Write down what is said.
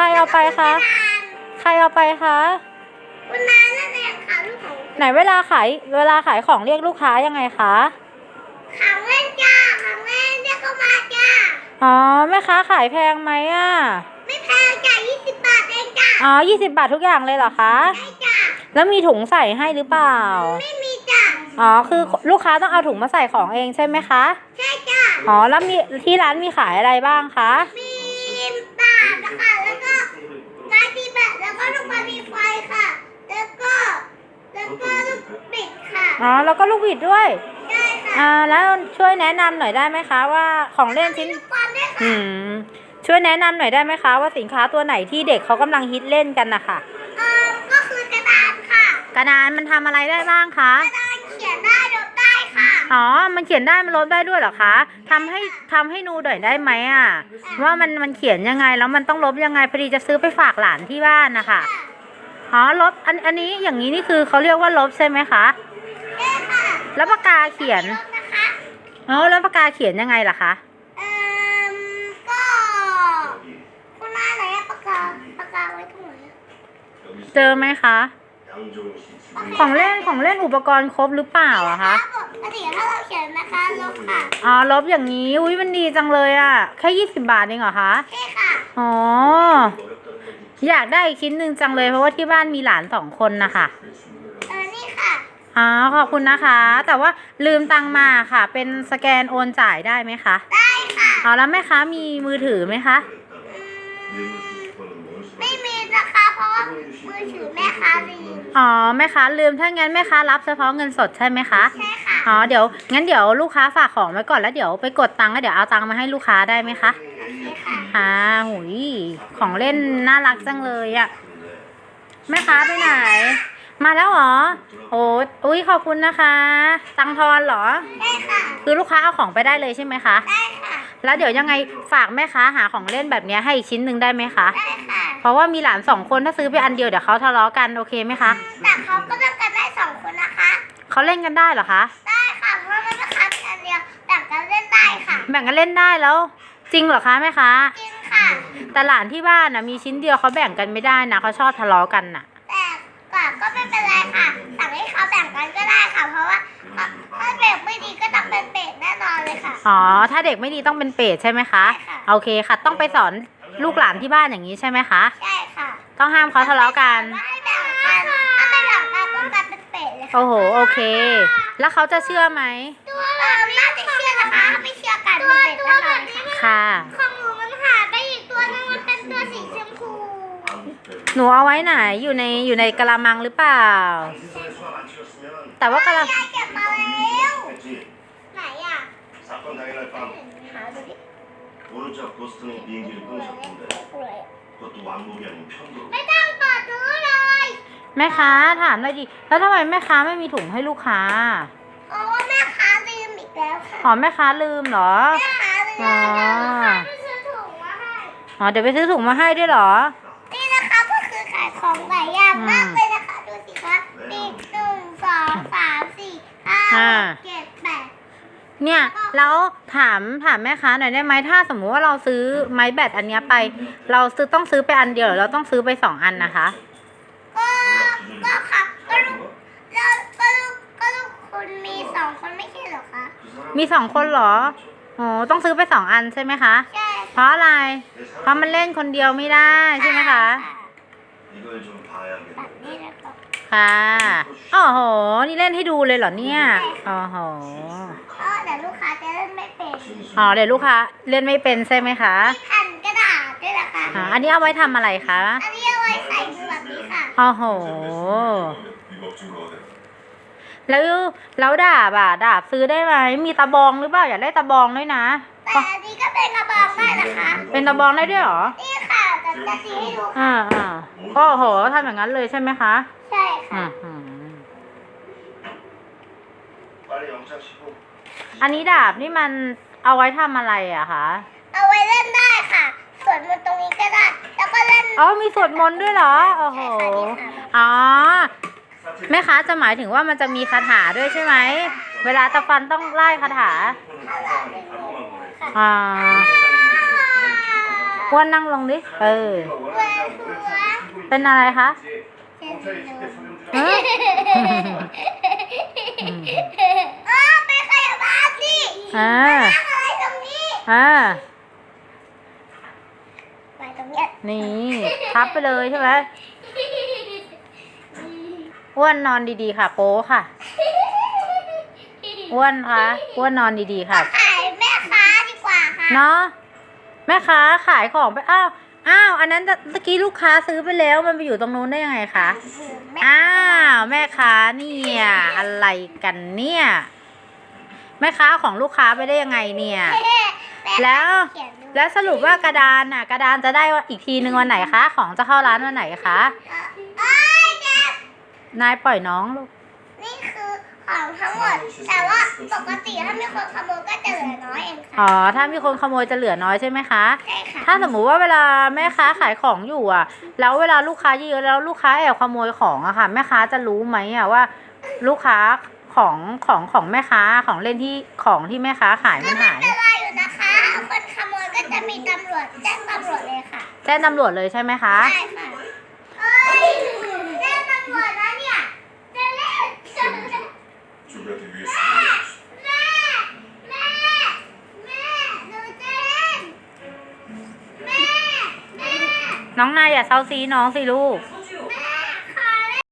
รเอาไปคะ ใครเอาไปคะ คุณนายนั่นเองค่ะลูกของไหนเวลาขายเวลาขายของเรียกลูกค้ายังไงคะ ขังเล่นจ้าขังเล่นเรียกเข้ามาจ้า อ๋อแม่ค้าขายแพงไหมอะ ไม่แพงจ้า20บาทเองจ้าอ๋อยี่สิบบาททุกอย่างเลยเหรอคะใช่จ้า แล้วมีถุงใส่ให้หรือเปล่า ไม่มีจ้า อ๋อคือลูกค้าต้องเอาถุงมาใส่ของเองใช่ไหมคะ ใช่จ้า อ๋อแล้วมีที่ร้านมีขายอะไรบ้างคะ มีบาทนะคะแล้วก็ไม้ตีแบบแล้วก็ลูกบอลมีไฟค่ะ แล้วก็แล้วก็ลูกบิดค่ะ อ๋อแล้วก็ลูกบิดด้วยใช่ค่ะอ่าแล้วช่วยแนะนำหน่อยได้ไหมคะ ว่าของเล่นชิ้นมีลูกบอลด้วยอืค่ะมช่วยแนะนำหน่อยได้ไหมคะ ว่าสินค้าตัวไหนที่เด็กเขากำลังฮิตเล่นกันนะคะเออก็คือกระดาษค่ะกระดานมันทำอะไรได้บ้างคะ กระดาษเขียนได้ลบได้ค่ะอ๋อ มันเขียนได้มันลบได้ด้วยเหรอคะทำให้ทำให้หนูหน่อยได้ไหมอะ ว่ามันมันเขียนยังไงแล้วมันต้องลบยังไงพอดีจะซื้อไปฝากหลานที่บ้านนะคะ อ๋อลบอันอันนี้อย่างนี้นี่คือเขาเรียกว่าลบใช่ไหมคะใช่ค่ะ แล้วปากกาเขียนลบนะคะอ๋อแล้วปากกาเขียนยังไงล่ะคะเอ่มก็คุณนายไหนอะปากกาปากกาไว้ตรงไหนอะเจอไหมคะ ของเล่นของเล่นอุปกรณ์ครบหรือเปล่าอะคะปกติถ้าเราเขียนนะคะลบค่ะอ๋อลบอย่างนี้อุ้ยมันดีจังเลยอะแค่ยี่สิบบาทเองเหรอคะใช่ค่ะอ๋ออยากได้อีกชิ้นหนึ่งจังเลยเพราะว่าที่บ้านมีหลานสองคนนะคะเออนี่ค่ะ อ๋อขอบคุณนะคะ แต่ว่าลืมตังค์มาค่ะ เป็นสแกนโอนจ่ายได้ไหมคะได้ค่ะอ๋อแล้วแม่ค้ามีมือถือไหมคะอืมไม่มีนะคะเพราะว่ามือถือแม่ค้าลืมอ๋อแม่ค้าลืมถ้างั้นแม่ค้ารับเฉพาะเงินสดใช่ไหมคะใช่ค่ะอ๋อเดี๋ยวงั้นเดี๋ยวลูกค้าฝากของไว้ก่อนแล้วเดี๋ยวไปกดตังค์แล้วเดี๋ยวเอาตังค์มาให้ลูกค้าได้ไหมคะโอเคค่ะค่ะหุยของเล่นน่ารักจังเลยอะแม่ค้าไปไหน มาแล้วเหรอโอ้อุ้ยขอบคุณนะคะ ตังทอนเหรอ ได้ค่ะ คือลูกค้าเอาของไปได้เลยใช่ไหมคะ ได้ค่ะ แล้วเดี๋ยวยังไงฝากแม่ค้าหาของเล่นแบบเนี้ยให้อีกชิ้นหนึ่งได้ไหมคะ ได้ค่ะ เพราะว่ามีหลานสองคนถ้าซื้อไปอันเดียวเดี๋ยวเขาทะเลาะกันโอเคไหมคะ แต่เขาก็ต้องกันได้สองคนนะคะ เขาเล่นกันได้เหรอคะ ได้ค่ะ เพราะว่าแม่ค้ามีอันเดียวแต่งกันเล่นได้ค่ะ แบ่งกันเล่นได้แล้ว จริงเหรอคะแม่ค้า จริงค่ะ แต่หลานที่บ้านนะมีชิ้นเดียวเขาแบ่งกันไม่ได้นะเขาชอบทะเลาะกันน่ะแต่ ก่อนก็ไม่เป็นไรค่ะสั่งให้เขาแบ่งกันก็ได้ค่ะ เพราะว่าถ้าแบ่งไม่ดีก็ต้องเป็นเป็ดแน่นอนเลยค่ะ อ๋อ ถ้าเด็กไม่ดีต้องเป็นเปรตใช่ไหมคะ ใช่ค่ะ โอเคค่ะ ต้องไปสอนลูกหลานที่บ้านอย่างนี้ใช่ไหมคะ ใช่ค่ะต้องห้ามเขาทะเลาะกันว่าให้แบ่งกันถ้าไม่แบ่งกันก็กลายเป็นเป็ดเลยค่ะโอ้โห โอเค แล้วเขาจะเชื่อไหม ตัวแบบน่าจะเชื่อนะคะถ้าไม่เชื่อกันตัวตัวแบบนี้ค่ะ ของหนูมันหายไปอีกตัวนึงมันเป็นตัวสีชมพู หนูเอาไว้ไหนอยู่ในอยู่ในกะละมังหรือเปล่า แต่ว่ากะละยายเก็บมาแล้วไหนอะไม่ต้องเปิดดูเลยแม่ค้าถามเลยดิแล้วทำไมแม่ค้าไม่มีถุงให้ลูกค้าโอ้แม่ค้าลืมอีกแล้วค่ะอ๋อแม่ค้าลืมเหรอแม่ค้าลืมอ๋อเดี๋ยวไปซื้อถุงมาให้ด้วยเหรอายของหลายอย่างมากเลยนะคะ ดูสิคะมีหนึ่งสองสามสี่ห้าอ่าหกเจ็ดแปดเนี่ยแล้วถามถามแม่ค้าหน่อยได้ไหมถ้าสมมุติว่าเราซื้อไม้แบตอันเนี้ยไป เราซื้อต้องซื้อไปอันเดียวหรือเราต้องซื้อไปสองอันนะคะ ก็ก็ค่ะก็ลูกแล้วก็ลูกก็ลูกคุณมีสองคนไม่ใช่เหรอคะมีสองคนเหรออ๋อต้องซื้อไปสองอันใช่ไหมคะ ใช่เพราะอะไร เพราะมันเล่นคนเดียวไม่ได้ใช่ไหมคะ 이걸 좀 แบบ 봐야겠네 นี้นะครับ ค่ะโอ้โห นี่เล่นให้ดูเลยเหรอเนี่ยโอ้โห เพราะเดี๋ยวลูกค้าจะเล่นไม่เป็น อ๋อเดี๋ยวลูกค้าเล่นไม่เป็นใช่ไหมคะ มีแผ่นกระดาษด้วยนะคะ อ่าอันนี้เอาไว้ทำอะไรคะ อันนี้เอาไว้ใส่ดูแบบนี้ค่ะ โอ้โห แล้วแล้วดาบอ่ะดาบซื้อได้ไหมมีตะบองหรือเปล่าอยากได้ตะบองด้วยนะ แต่อันนี้ก็เป็นกระบอกได้นะคะ เป็นตะบองได้ด้วยเหรอ นี่ค่ะ จะจะตีให้ดูค่ะ อ่าอ่าโอ้โหทำอย่างนั้นเลยใช่ไหมคะ ใช่ อื ค่ะ มอืม 빨리 영장 치고 อันนี้ดาบนี่มันเอาไว้ทำอะไรอะคะ เอาไว้เล่นได้ค่ะ ส่วนมันตรงนี้ก็ได้ แล้วก็เล่น อ๋อมีสวดมนต์ด้วยเหรอ โอ้โห อ๋อ แม่ค้าจะหมายถึงว่ามันจะมีคาถาด้วยใช่ไหม เวลาตะฟันต้องไล่คาถา ข้างหลังเป็นงูค่ะ อ่า อ่าอ้วนนั่งลงดิ เออเวหัวเป็นอะไรคะเจ็บหนูเอ้ยเออไปขยับบ้านสิอ่านั่งอะไรตรงนี้อ่าไปตรงเนี้ยนี่ทับไปเลยใช่ไหมอ้วนนอนดีๆค่ะ โป๊ค่ะอ้วนคะอ้วนนอนดีๆค่ะขายแม่ค้าดีกว่าค่ะ เนาะ แม่ค้าขายของไปอ้าวอ้าวอันนั้นตะกี้ลูกค้าซื้อไปแล้วมันไปอยู่ตรงนู้นได้ยังไงคะแม่อ้าวแม่ค้าเนี่ยอะไรกันเนี่ยแม่ค้าของลูกค้าไปได้ยังไงเนี่ย แล้วเขียนดูแล้วสรุปว่ากระดานน่ะ กระดานจะได้อีกทีนึงวันไหนคะ ของจะเข้าร้านวันไหนคะเอ้ยเจ็บนายปล่อยน้องลูกนี่คือ ของทั้งหมด แต่ว่าปกติถ้ามีคนขโมยก็จะเหลือน้อยเองค่ะอ๋อ ถ้ามีคนขโมยจะเหลือน้อยใช่ไหมคะ ใช่ค่ะถ้าสมมุติว่าเวลาแม่ค้าขายของอยู่อะ แล้วเวลาลูกค้าเยอะแล้วลูกค้าแอบขโมยของอะค่ะ แม่ค้าจะรู้ไหมอะว่า ลูกค้าของของของแม่ค้าของเล่นที่ของที่แม่ค้าขายมันหายเป็นไรอยู่นะคะ คนขโมยก็จะมีตำรวจแจ้งตำรวจเลยค่ะ แจ้งตำรวจเลยใช่ไหมคะ ใช่ค่ะื่แม่หวีสตรีมน้องนายอย่าเศร้าซีน้องสิลูก